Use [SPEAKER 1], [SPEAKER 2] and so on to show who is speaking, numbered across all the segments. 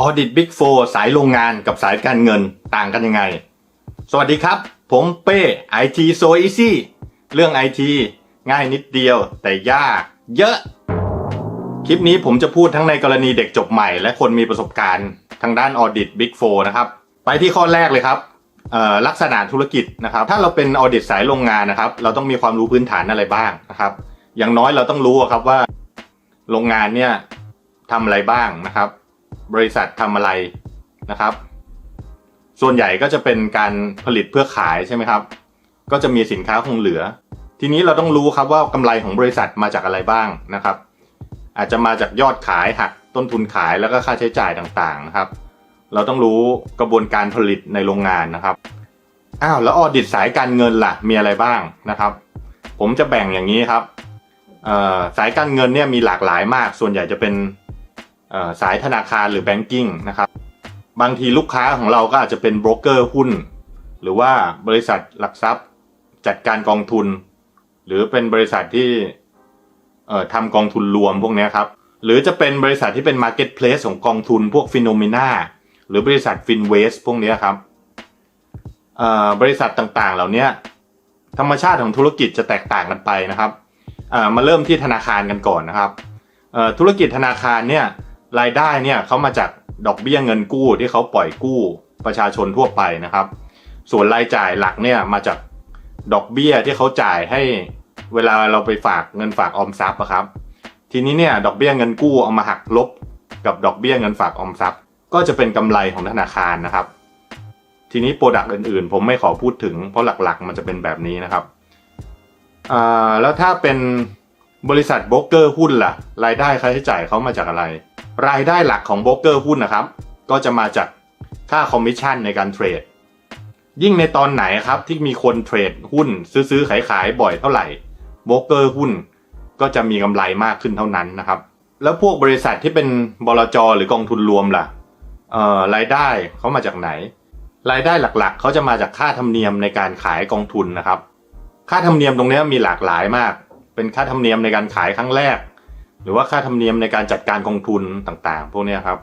[SPEAKER 1] ออดิตบิ๊กโฟสายโรงงานกับสายการเงินต่างกันยังไง สวัสดีครับ ผมเป้ IT so easy เรื่อง IT ง่ายนิดเดียวแต่ยาก เยอะ คลิปนี้ผมจะพูดทั้งในกรณีเด็กจบใหม่ และคนมีประสบการณ์ทางด้านออดิตบิ๊กโฟนะครับ ไปที่ข้อแรกเลยครับลักษณะธุรกิจนะครับ ถ้าเราเป็นออดิตสายโรงงานนะครับ เราต้องมีความรู้พื้นฐานอะไรบ้างนะครับ อย่างน้อยเราต้องรู้ครับว่าโรงงานเนี่ยทำอะไรบ้างนะครับ บริษัททำอะไรนะครับ ส่วนใหญ่ก็จะเป็นการผลิตเพื่อขายใช่ไหมครับ ก็จะมีสินค้าคงเหลือ ทีนี้เราต้องรู้ครับว่ากำไรของบริษัทมาจากอะไรบ้างนะครับ อาจจะมาจากยอดขายหักต้นทุนขายแล้วก็ค่าใช้จ่ายต่างๆนะครับ เราต้องรู้กระบวนการผลิตในโรงงานนะครับอ้าวแล้วออดิตสายการเงินล่ะมีอะไรบ้างนะครับ ผมจะแบ่งอย่างนี้ครับสายการเงินเนี่ยมีหลากหลายมาก ส่วนใหญ่จะเป็น สายธนาคารหรือแบงกิ้งนะครับ บางทีลูกค้าของเราก็อาจจะเป็นโบรกเกอร์หุ้น หรือว่าบริษัทหลักทรัพย์จัดการกองทุน หรือเป็นบริษัทที่ทำกองทุนรวมพวกนี้ครับ หรือจะเป็นบริษัทที่เป็น Marketplace ของกองทุนพวกฟิโนเมนาหรือบริษัทฟินเวสพวกนี้ครับบริษัทต่างๆ เหล่านี้ธรรมชาติของธุรกิจจะแตกต่างกันไปนะครับมาเริ่มที่ธนาคารกันก่อนนะครับธุรกิจธนาคารเนี่ย รายได้เนี่ยเขามาจากดอกเบี้ยเงินกู้ที่เขาปล่อยกู้ประชาชนทั่วไปนะครับ ส่วนรายจ่ายหลักเนี่ยมาจากดอกเบี้ยที่เขาจ่ายให้เวลาเราไปฝากเงินฝากออมทรัพย์อะครับ ทีนี้เนี่ยดอกเบี้ยเงินกู้เอามาหักลบกับดอกเบี้ยเงินฝากออมทรัพย์ ก็จะเป็นกำไรของธนาคารนะครับ ทีนี้โปรดักต์อื่นๆ ผมไม่ขอพูดถึงเพราะหลักๆ มันจะเป็นแบบนี้นะครับอ่าแล้วถ้าเป็นบริษัทโบรกเกอร์หุ้นล่ะ รายได้ค่าใช้จ่ายเขามาจากอะไร รายได้หลักของโบรกเกอร์หุ้นนะครับ ก็จะมาจากค่าคอมมิชชั่นในการเทรด ยิ่งในตอนไหนครับที่มีคนเทรดหุ้นซื้อๆขายๆบ่อยเท่าไหร่โบรกเกอร์หุ้นก็จะมีกำไรมากขึ้นเท่านั้นนะครับ แล้วพวกบริษัทที่เป็นบลจหรือกองทุนรวมล่ะรายได้เขามาจากไหน รายได้หลักๆ เขาจะมาจากค่าธรรมเนียมในการขายกองทุนนะครับ ค่าธรรมเนียมตรงนี้มีหลากหลายมาก เป็นค่าธรรมเนียมในการขายครั้งแรก หรือว่าค่าธรรมเนียมในการจัดการกองทุนต่างๆ พวกนี้ครับ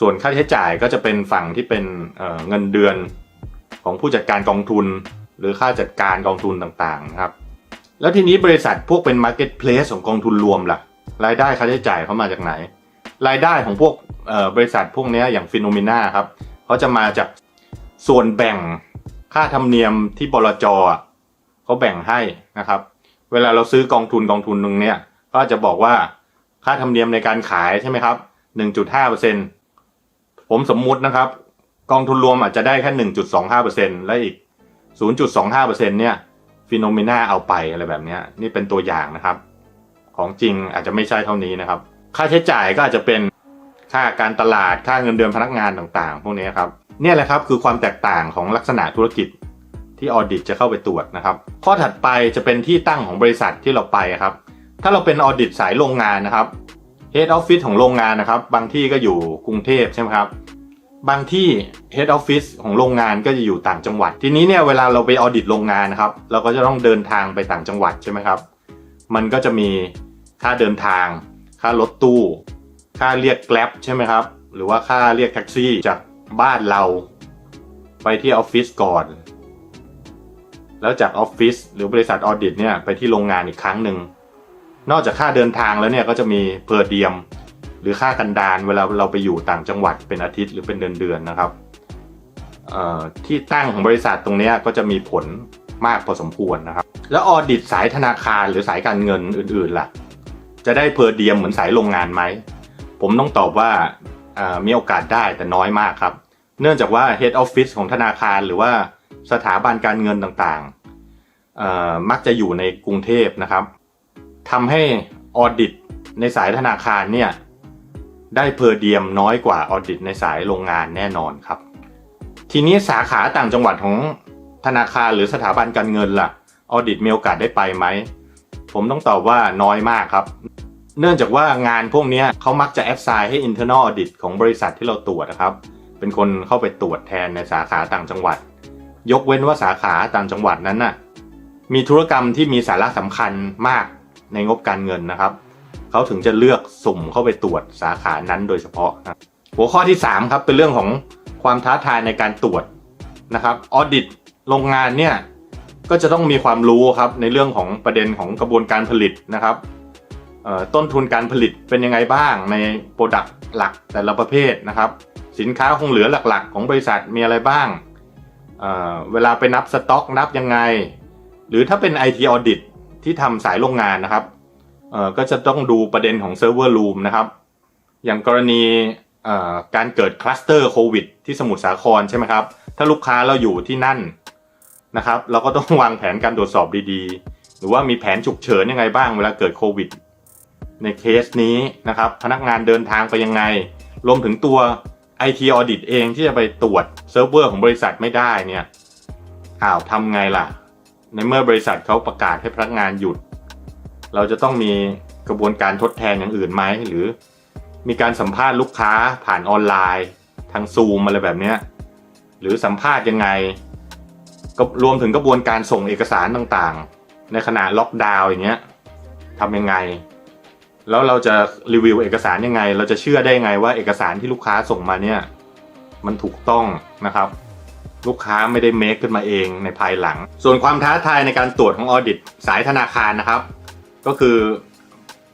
[SPEAKER 1] ส่วนค่าใช้จ่ายก็จะเป็นฝั่งที่เป็นเเงินเดือนของผู้จัดการกองทุน หรือค่าจัดการกองทุนต่างๆนะครับ แล้วทีนี้บริษัทพวกเป็น Marketplace ของกองทุนรวมล่ะ รายได้ค่าใช้จ่ายเขามาจากไหน รายได้ของพวกบริษัทพวกนี้อย่างฟิโนเมนาครับเขาจะมาจากส่วนแบ่งค่าธรรมเนียมที่บลจเขาแบ่งให้นะครับ เวลาเราซื้อกองทุนกองทุนหนึ่งเนี่ย ก็จะบอกว่าค่าธรรมเนียมในการขายใช่ไหมครับ1.5%ผมสมมุตินะครับ กองทุนรวมอาจจะได้แค่1.25%และอีก 0.25%เนี่ยฟิโนเมนาเอาไปอะไรแบบนี้นี่เป็นตัวอย่างนะครับ ของจริงอาจจะไม่ใช่เท่านี้นะครับ ค่าใช้จ่ายก็อาจจะเป็นค่าการตลาดค่าเงินเดือนพนักงานต่างๆ พวกนี้ครับเนี่ยแหละครับคือความแตกต่างของลักษณะธุรกิจที่ออดิตจะเข้าไปตรวจนะครับ ข้อถัดไปจะเป็นที่ตั้งของบริษัทที่เราไปครับ ถ้าเราเป็นออดิตสายโรงงานนะครับ Head Office ของโรงงานนะครับ บางที่ก็อยู่กรุงเทพใช่ไหมครับ บางที่ Head Office ของโรงงานก็จะอยู่ต่างจังหวัด ทีนี้เนี่ยเวลาเราไปออดิตโรงงานนะครับ เราก็จะต้องเดินทางไปต่างจังหวัดใช่ไหมครับ มันก็จะมีค่าเดินทาง ค่ารถตู้ ค่าเรียกแกล็บใช่ไหมครับ หรือว่าค่าเรียกแท็กซี่จากบ้านเรา ไปที่ออฟฟิศก่อน แล้วจากออฟฟิศหรือบริษัทออดิตเนี่ยไปที่โรงงานอีกครั้งหนึ่ง นอกจากค่าเดินทางแล้วเนี่ยก็จะมีเพอร์เดียม หรือค่ากันดานเวลาเราไปอยู่ต่างจังหวัดเป็นอาทิตย์หรือเป็นเดือนเดือนๆนะครับที่ตั้งของบริษัทตรงนี้ก็จะมีผลมากพอสมควรนะครับ แล้วออดิตสายธนาคารหรือสายการเงินอื่นๆล่ะ จะได้เพอร์เดียมเหมือนสายโรงงานไหม ผมต้องตอบว่ามีโอกาสได้แต่น้อยมากครับ เนื่องจากว่า Head Office ของธนาคารหรือว่าสถาบันการเงินต่างๆมักจะอยู่ในกรุงเทพนะครับ ทำให้ออดิตในสายธนาคารเนี่ยได้เพอร์เดียมน้อยกว่าออดิตในสายโรงงานแน่นอนครับ ทีนี้สาขาต่างจังหวัดของธนาคารหรือสถาบันการเงินล่ะออดิตมีโอกาสได้ไปไหม ผมต้องตอบว่าน้อยมากครับ เนื่องจากว่างานพวกนี้เขามักจะแอดไซน์ให้ internal audit ของบริษัทที่เราตรวจนะครับ เป็นคนเข้าไปตรวจแทนในสาขาต่างจังหวัด ยกเว้นว่าสาขาต่างจังหวัดนั้นน่ะมีธุรกรรมที่มีสาระสำคัญมาก ในงบการเงินนะครับ เขาถึงจะเลือกสุ่มเข้าไปตรวจสาขานั้นโดยเฉพาะนะหัวข้อที่ 3 ครับเป็นเรื่องของความท้าทายในการตรวจนะครับออดิตโรงงานเนี่ยก็จะต้องมีความรู้ครับในเรื่องของประเด็นของกระบวนการผลิตนะครับต้นทุนการผลิตเป็นยังไงบ้างในโปรดักต์หลักแต่ละประเภทนะครับ สินค้าคงเหลือหลักๆ ของบริษัทมีอะไรบ้างเเวลาไปนับสต็อกนับยังไง หรือถ้าเป็น IT Audit ที่ทำสายโรงงานนะครับเอ่อก็จะต้องดูประเด็นของ Server Room นะครับ อย่างกรณีเอ่อการเกิดคลัสเตอร์โควิดที่สมุทรสาครใช่ไหมครับ ถ้าลูกค้าเราอยู่ที่นั่นนะครับ เราก็ต้องวางแผนการตรวจสอบดีๆ หรือว่ามีแผนฉุกเฉินยังไงบ้างเวลาเกิดโควิด ในเคสนี้นะครับ พนักงานเดินทางไปยังไง รวมถึงตัว IT Audit เองที่จะไปตรวจเซิร์ฟเวอร์ของบริษัทไม่ได้เนี่ยอ้าวทำไงล่ะ ในเมื่อบริษัทเขาประกาศให้พนักงานหยุด เราจะต้องมีกระบวนการทดแทนอย่างอื่นไหมหรือ มีการสัมภาษณ์ลูกค้าผ่านออนไลน์ ทางซูมอะไรแบบเนี้ยหรือสัมภาษณ์ยังไงก็รวมถึงกระบวนการส่งเอกสารต่างๆ ในขณะล็อกดาวน์อย่างเงี้ยทำยังไง แล้วเราจะรีวิวเอกสารยังไง เราจะเชื่อได้ยังไงว่าเอกสารที่ลูกค้าส่งมาเนี่ย มันถูกต้องนะครับ ลูกค้าไม่ได้เมคขึ้นมาเองในภายหลัง ส่วนความท้าทายในการตรวจของออดิตสายธนาคารนะครับ ก็คือ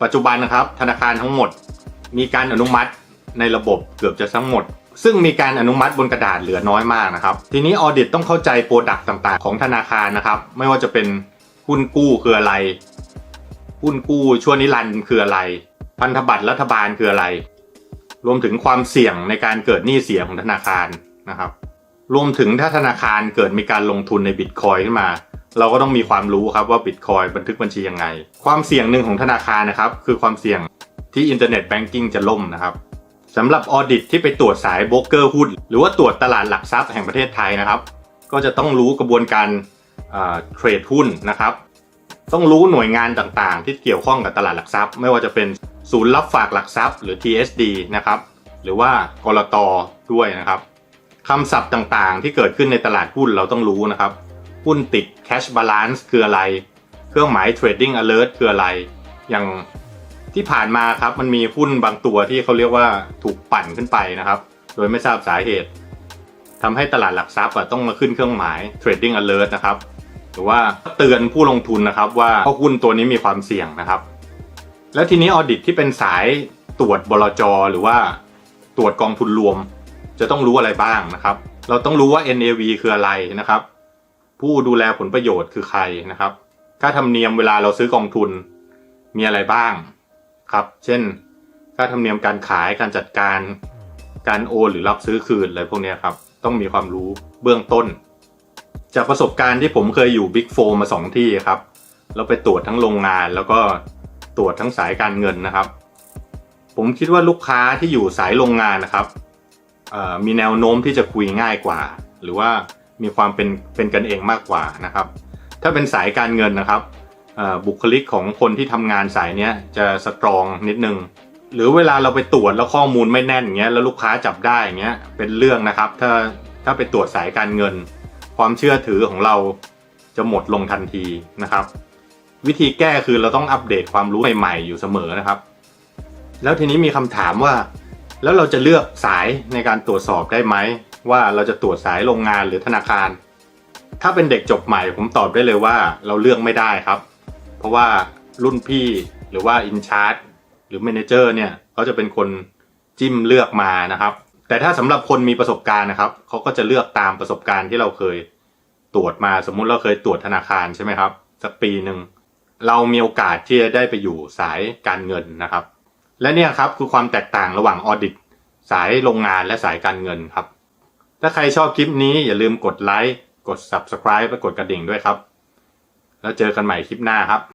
[SPEAKER 1] ปัจจุบันนะครับธนาคารทั้งหมด มีการอนุมัติในระบบเกือบจะทั้งหมด ซึ่งมีการอนุมัติบนกระดาษเหลือน้อยมากนะครับ ทีนี้ออดิตต้องเข้าใจโปรดักต์ต่างๆ ของธนาคารนะครับ ไม่ว่าจะเป็นหุ้นกู้คืออะไร หุ้นกู้ชั่วนิรันด์คืออะไร พันธบัตรรัฐบาลคืออะไร รวมถึงความเสี่ยงในการเกิดหนี้เสียของธนาคารนะครับ รวมถึงถ้าธนาคารเกิดมีการลงทุนในบิตคอยขึ้นมา เราก็ต้องมีความรู้ครับว่าบิตคอยบันทึกบัญชียังไง ความเสี่ยงหนึ่งของธนาคารนะครับ คือความเสี่ยงที่อินเทอร์เน็ตแบงกิ้งจะล่มนะครับสำหรับออดิตที่ไปตรวจสายโบรกเกอร์หุ้นหรือว่าตรวจตลาดหลักทรัพย์แห่งประเทศไทยนะครับ ก็จะต้องรู้กระบวนการเทรดหุ้นนะครับ ต้องรู้หน่วยงานต่างๆ ที่เกี่ยวข้องกับตลาดหลักทรัพย์ ไม่ว่าจะเป็นศูนย์รับฝากหลักทรัพย์ หรือ TSD นะครับ หรือว่ากรตด้วยนะครับ คำศัพท์ต่างๆ ที่เกิดขึ้นในตลาดหุ้นเราต้องรู้นะครับ หุ้นติด cash balance คืออะไร เครื่องหมาย trading alert คืออะไร อย่างที่ผ่านมาครับมันมีหุ้นบางตัวที่เขาเรียกว่าถูกปั่นขึ้นไปนะครับ โดยไม่ทราบสาเหตุทำให้ตลาดหลักทรัพย์ต้องมาขึ้นเครื่องหมาย trading alert นะครับ หรือว่าเตือนผู้ลงทุนนะครับว่าหุ้นตัวนี้มีความเสี่ยงนะครับ แล้วทีนี้ออดิตที่เป็นสายตรวจบลจหรือว่าตรวจกองทุนรวม จะต้องรู้อะไรบ้างนะครับ เราต้องรู้ว่า NAV คืออะไรนะครับ ผู้ดูแลผลประโยชน์คือใครนะครับค่าธรรมเนียมเวลาเราซื้อกองทุนมีอะไรบ้างครับ เช่น ค่าธรรมเนียมการขายการจัดการ การโอนหรือรับซื้อคืนอะไรพวกนี้ครับ ต้องมีความรู้เบื้องต้น จากประสบการณ์ที่ผมเคยอยู่ Big 4มาสองที่ครับ เราไปตรวจทั้งโรงงาน แล้วก็ตรวจทั้งสายการเงินนะครับ ผมคิดว่าลูกค้าที่อยู่สายโรงงานนะครับ มีแนวโน้มที่จะคุยง่ายกว่า หรือว่ามีความเป็นเป็นกันเองมากกว่านะครับ ถ้าเป็นสายการเงินนะครับบุคลิกของคนที่ทำงานสายเนี้ยจะสตรองนิดนึง หรือเวลาเราไปตรวจแล้วข้อมูลไม่แน่นอย่างเงี้ยแล้วลูกค้าจับได้อย่างเงี้ยเป็นเรื่องนะครับ ถ้าถ้าไปตรวจสายการเงิน ความเชื่อถือของเราจะหมดลงทันทีนะครับ วิธีแก้คือเราต้องอัปเดตความรู้ใหม่ๆอยู่เสมอนะครับ แล้วทีนี้มีคำถามว่า แล้วเราจะเลือกสายในการตรวจสอบได้ไหม ว่าเราจะตรวจสายโรงงานหรือธนาคาร ถ้าเป็นเด็กจบใหม่ผมตอบได้เลยว่าเราเลือกไม่ได้ครับ เพราะว่ารุ่นพี่หรือว่าอินชาร์ e หรือเมนเจอร์เนี่ยเขาจะเป็นคนจิ้มเลือกมานะครับ แต่ถ้าสำหรับคนมีประสบการณ์นะครับเขาก็จะเลือกตามประสบการณ์ที่เราเคยตรวจมาสมมุติเราเคยตรวจธนาคารใช่ไหมครับสักปีหนึ่งเรามีโอกาสที่จะได้ไปอยู่สายการเงินนะครับ และเนี่ยครับคือความแตกต่างระหว่างออดิตสายโรงงานและสายการเงินครับ ถ้าใครชอบคลิปนี้อย่าลืมกดไลค์ กด subscribe และกดกระดิ่งด้วยครับ แล้วเจอกันใหม่คลิปหน้าครับ